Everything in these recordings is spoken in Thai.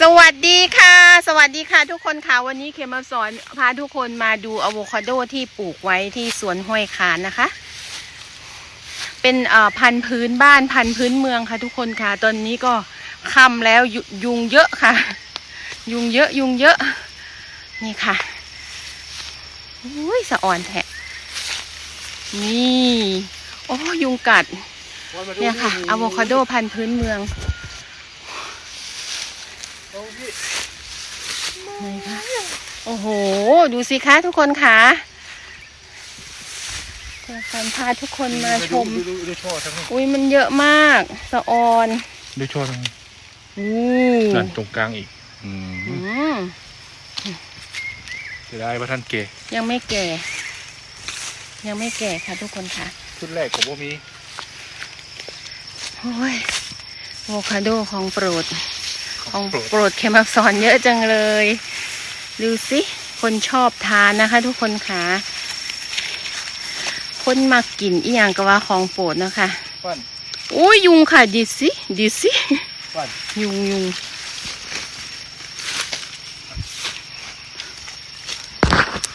สวัสดีค่ะ สวัสดีค่ะ ทุกคนค่ะวันนี้เคมาสอนพาทุกคนมาดูอะโวคาโดที่ปลูกไว้ที่สวนห้วยขานนะคะ เป็นเอ่อพันธุ์พื้นบ้านพันธุ์พื้นเมืองค่ะ ทุกคนค่ะ ตอนนี้ก็ค่ำแล้วยุยุงเยอะค่ะ ยุงเยอะยุงเยอะ นี่ค่ะอุ้ยสะอ่อนแทะนี่ โอ้ยุงกัดเนี่ยค่ะอะโวคาโดพันธุ์พื้นเมือง ไหนคะโอ้โห ดูสิคะทุกคนค่ะเดี๋ยวฟันพาทุกคนมาชมดูดูดูช่อทั้งนี้อุ้ยมันเยอะมาก สะออนดูช่อทั้งนี้อู้นั่นตรงกลางอีก อืมอืมจะได้ว่าท่านเก๋ยังไม่แก่ ยังไม่แก่ค่ะทุกคนค่ะ ชุดแรกผมว่ามีโอ้ยโวคาโดของโปรด ของโปรดโปรดเคมับสอนเยอะจังเลย ดูสิคนชอบทานนะคะทุกคนค่ะคนมากินอีหยังก็ว่าของโปรดนะคะปั้นโอ้ยยุงค่ะดิสิดิสิปั้นยุงยุง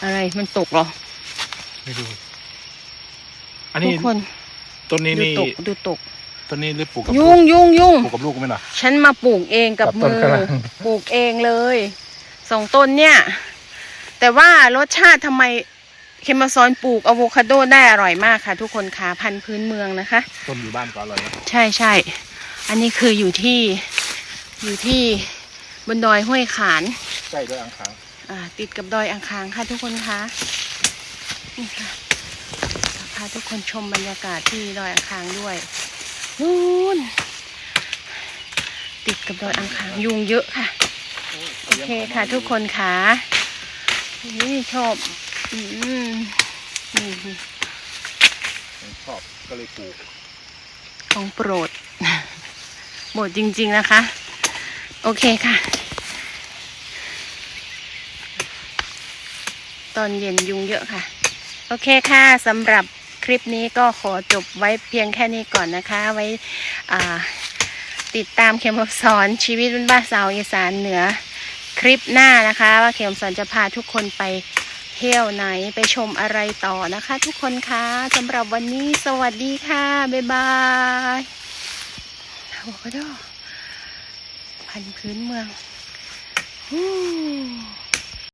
อะไรมันตกเหรอไม่ดูอันทุนี้กคนต้นนี้ดูนี่ตกดูตก ต้นนี้หรือปลูกกับยุงยุงยุงปลูกกับลูกไหมล่ะ ฉันมาปลูกเองกับกับต้มืนอกะหล่ำปลูกเองเลยสองต้นเนี่ย แต่ว่ารสชาติทำไมเคมาซอนปลูกอะโวคาโดได้อร่อยมากค่ะ ทุกคนค่ะพันธุ์พื้นเมืองนะคะ ต้นอยู่บ้านก็อร่อยนะใช่ใช่ อันนี้คืออยู่ที่ อยู่ที่บนดอยห้วยขาน ใกล้ด้วยอ่างขางอ่าติดกับดอยอ่างคางค่ะทุกคนคะนี่ค่ะพาทุกคนชมบรรยากาศที่ดอยอ่างคางด้วย นู่นติดกับดอยอ่างคางยุงเยอะค่ะ โอเคค่ะทุกคนค่ะนี่ชอบ อืมนี่ผมชอบก็เลยปลูกของโปรดโปรดจริง ๆนะคะ โอเคค่ะ ตอนเย็นยุงเยอะค่ะ โอเคค่ะสำหรับ คลิปนี้ก็ขอจบไว้เพียงแค่นี้ก่อนนะคะ ไว้ติดตามเข็มสอนชีวิตบ้านสาวอีสานเหนือคลิปหน้านะคะ ว่าเข็มสอนจะพาทุกคนไปเที่ยวไหนไปชมอะไรต่อนะคะ ทุกคนคะสำหรับวันนี้สวัสดีค่ะ บ๊ายบายโอ้โหพันพื้นเมือง